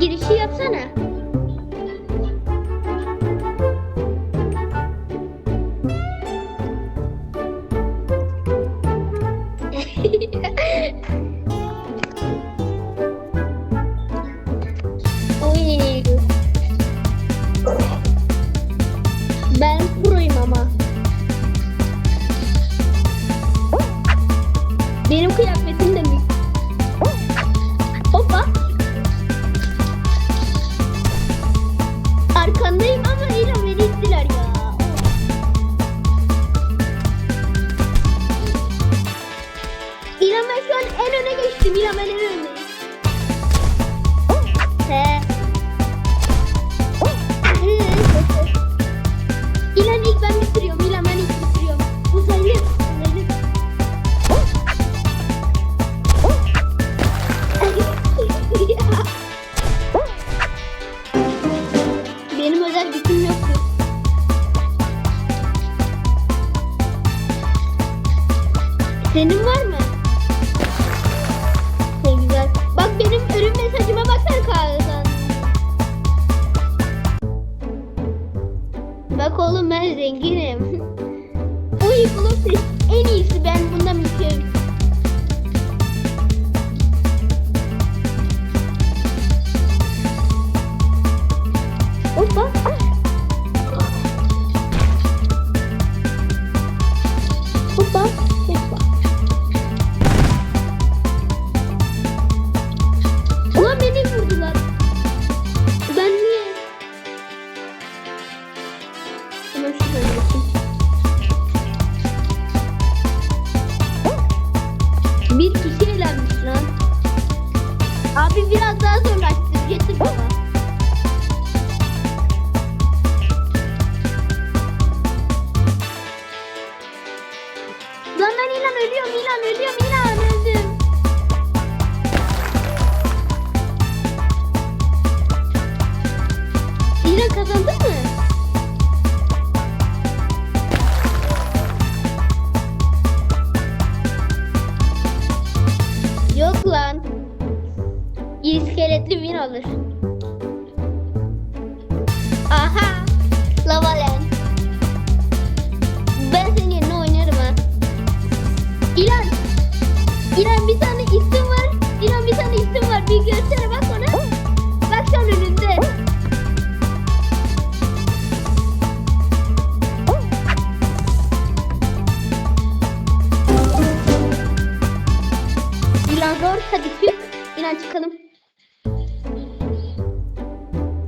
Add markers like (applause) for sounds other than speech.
girişi yapsana. (laughs) Uy. Ben proyum ama. Benim kıyafetim Arkandayım ama İlhan beni ya. İlhan ben şu an en öne geçtim. İlhan ben en öndeyim. He. İlhan ilk ben bitiriyorum. İlhan ben ilk bitiriyorum. Benim (laughs) Senin var mı? Ne güzel. Bak benim ölüm mesajıma baksana kahveden. Bak oğlum ben zenginim. (laughs) Uy Blue en iyisi ben bundan bitiyorum. Hoppa. Lan. Abi biraz daha zorlaştır. Getir bana. Lan ben ilan ölüyorum, ilan ölüyorum, ilan lan. İskeletli win alır. İlan zor. Hadi çık. İlan çıkalım.